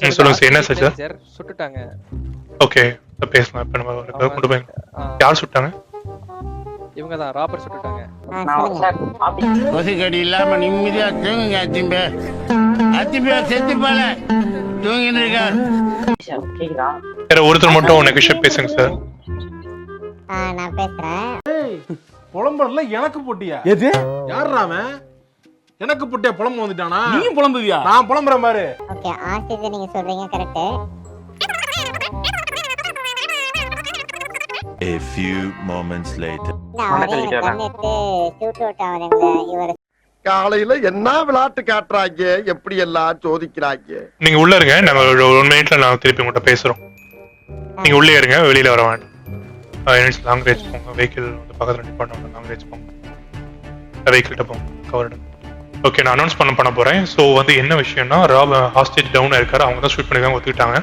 சொல்லுங்க சார், என்ன sir சுட்டுட்டாங்க. Okay பேசலாம். இப்போ நம்ம ஒரு கொண்டு போய் ஆ, யார் சுட்டாங்க? இவங்க தான் ராபர்ட் சுட்டுட்டாங்க. கொசுக்கடி இல்லாம நிம்மதியா தூங்குங்க அத்திம்பே. அத்திம்பே செத்து போல. தூங்கிட்டு இருக்கார். வேற ஒருத்தர் மட்டும் உனக்கு விஷயம் பேசுங்க சார் நான் பேசுறேன். புலம்புறதுல எனக்கு போட்டியா? எது? யாருடா அவன்? எனக்கு போட்டியா புலம்பு வந்துட்டானா? நீ புலம்புவியா? நான் புலம்புறேன் பாரு. ஓகே ஆசிரியர் நீங்க சொல்றீங்க correct A few moments later. காலையில என்ன விளையாட்டு காட்டுறாங்க எப்படி எல்லாம் சோதிக்கிறாங்க? நீங்க உள்ள இருங்க நம்ம ஒரு ஒன் மினிட்ல நான் திருப்பி உங்கள்கிட்ட பேசுறோம். நீங்க உள்ளே இருங்க வெளியில வர வேண்டாம். லாங் ரேஞ்ச் போங்க வெஹிக்கிள் வந்து பக்கத்துல நிப்பாட்டு லாங் ரேஞ்ச் போங்க. வெஹிக்கிள்கிட்ட போங்க கவர்டு ஓகே நான் அனௌன்ஸ் பண்ண பண்ண போறேன். ஸோ வந்து என்ன விஷயம்னா ராப் ஹாஸ்டேஜ் டவுன் இருக்காரு அவங்க தான் ஷூட் பண்ணி தான் ஒத்துக்கிட்டாங்க.